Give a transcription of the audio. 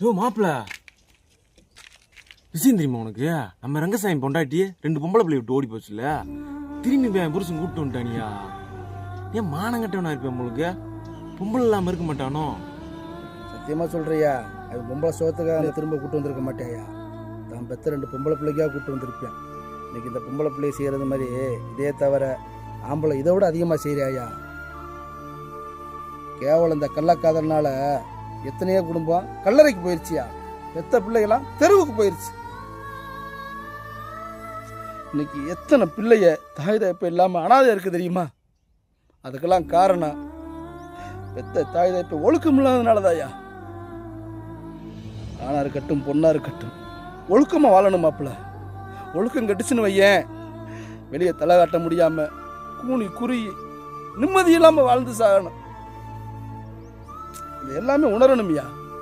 யோ மாப்பிள்ள விஷயம் தெரியுமா உனக்கு? நம்ம ரங்கசாமி பொண்டாட்டி ரெண்டு பொம்பளை பிள்ளை விட்டு ஓடி போச்சுல. திரும்பி போய் என் புருஷன் கூப்பிட்டு வந்துட்டானியா? ஏன் மானம் கட்டவனா இருப்பேன் உங்களுக்கு? பொம்பளை இல்லாமல் இருக்க மாட்டானோ? சத்தியமாக சொல்கிறியா அது பொம்பளை சோத்துக்காக அந்த திரும்ப கூட்டு வந்திருக்க மாட்டேயா? தான் பெற்ற ரெண்டு பொம்பளை பிள்ளைக்காக கூட்டு வந்திருப்பேன். இன்னைக்கு இந்த பொம்பளை பிள்ளைய செய்கிறது மாதிரி இதே தவிர ஆம்பளை இதை விட அதிகமாக செய்கிறாயா கேவலம் இந்த கள்ளக்காதல்னால எத்தனையோ குடும்பம் கல்லறைக்கு போயிருச்சியா? பெத்த பிள்ளைகளாம் தெருவுக்கு போயிருச்சு. இன்னைக்கு எத்தனை பிள்ளைய தாய் தயப்பு இல்லாமல் அனாதை இருக்கு தெரியுமா? அதுக்கெல்லாம் காரணம் பெத்த தாய் தயப்பு ஒழுக்கம் இல்லாதனாலதாயா ஆணா இருக்கட்டும் பொண்ணா இருக்கட்டும் ஒழுக்கமா வாழணும் மாப்பிள ஒழுக்கம் கட்டுச்சுன்னு வையேன். வெளியே தலை காட்ட முடியாம கூனி குறுகி நிம்மதி இல்லாம வாழ்ந்து சாகணும். எல்லாமே உணரணும்யா.